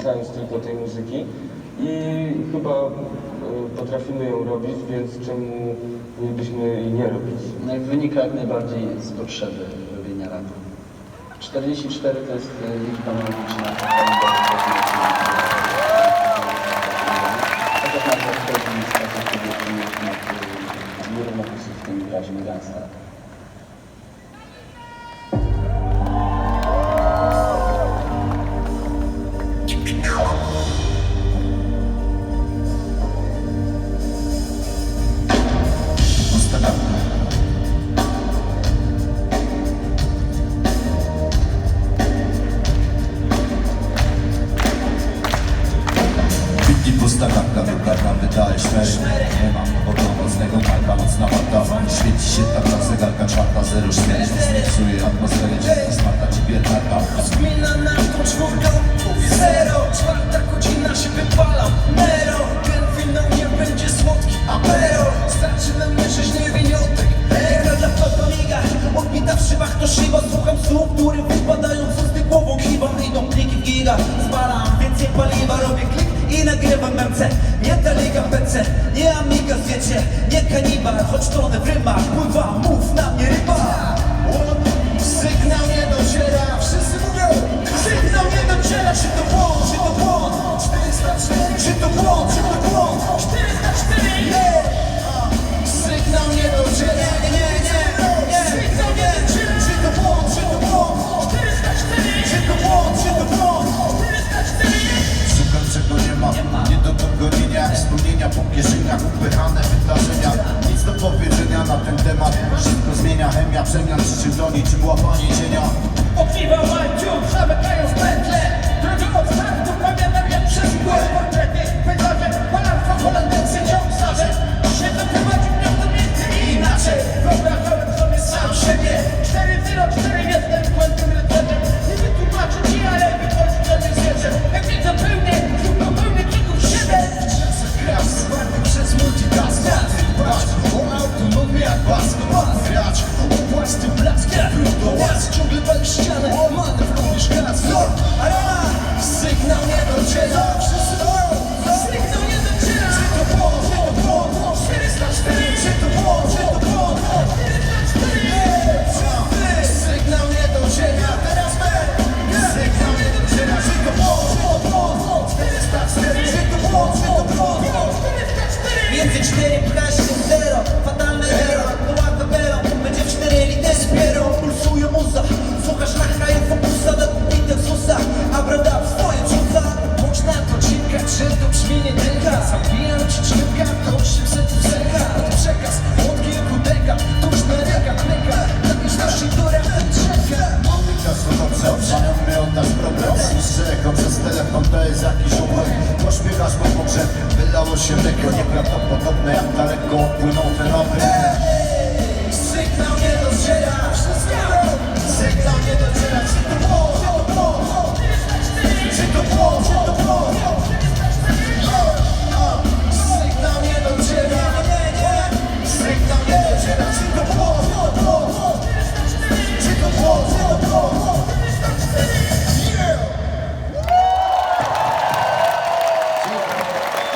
słuchając tylko tej muzyki i chyba e, potrafimy ją robić, więc czemu mielibyśmy jej nie robić? No i wynika jak najbardziej z potrzeby robienia rapu. 44 to jest e, liczba magiczna. Tak naprawdę wchodzi kobiety nad górą napisów w tym razie Gangsta. Kapka, wygarna, wydaje szmery. Nie mam powodu mocnego majka, nocna warta Świeci się tabla, zegarka czwarta, zero śmierć Zniepsuje atmosferę, dzięki smarta ci biednaka Zmina na to czwórka, zero Czwarta godzina się wypalam, Nie kanibal, choć tonę w rymach Pływa, mów na mnie ryba zmienia przemian czy doni, czy łapanie cienia. Opiwa łańcuch, zamykają w pętle. Drogi od startu, pamiętam jak przez ścianę. Łamany w kogoś gaz Arena, sygnał nie dociera Wszyscy sprzątasz proces i rzeko przez telefon to jest jakiś układ Pośpiewasz po pogrzeb, wylało się mleko Nieprawdopodobne jak daleko płyną te nowy Sygnał nie dociera, sygnał nie dociera,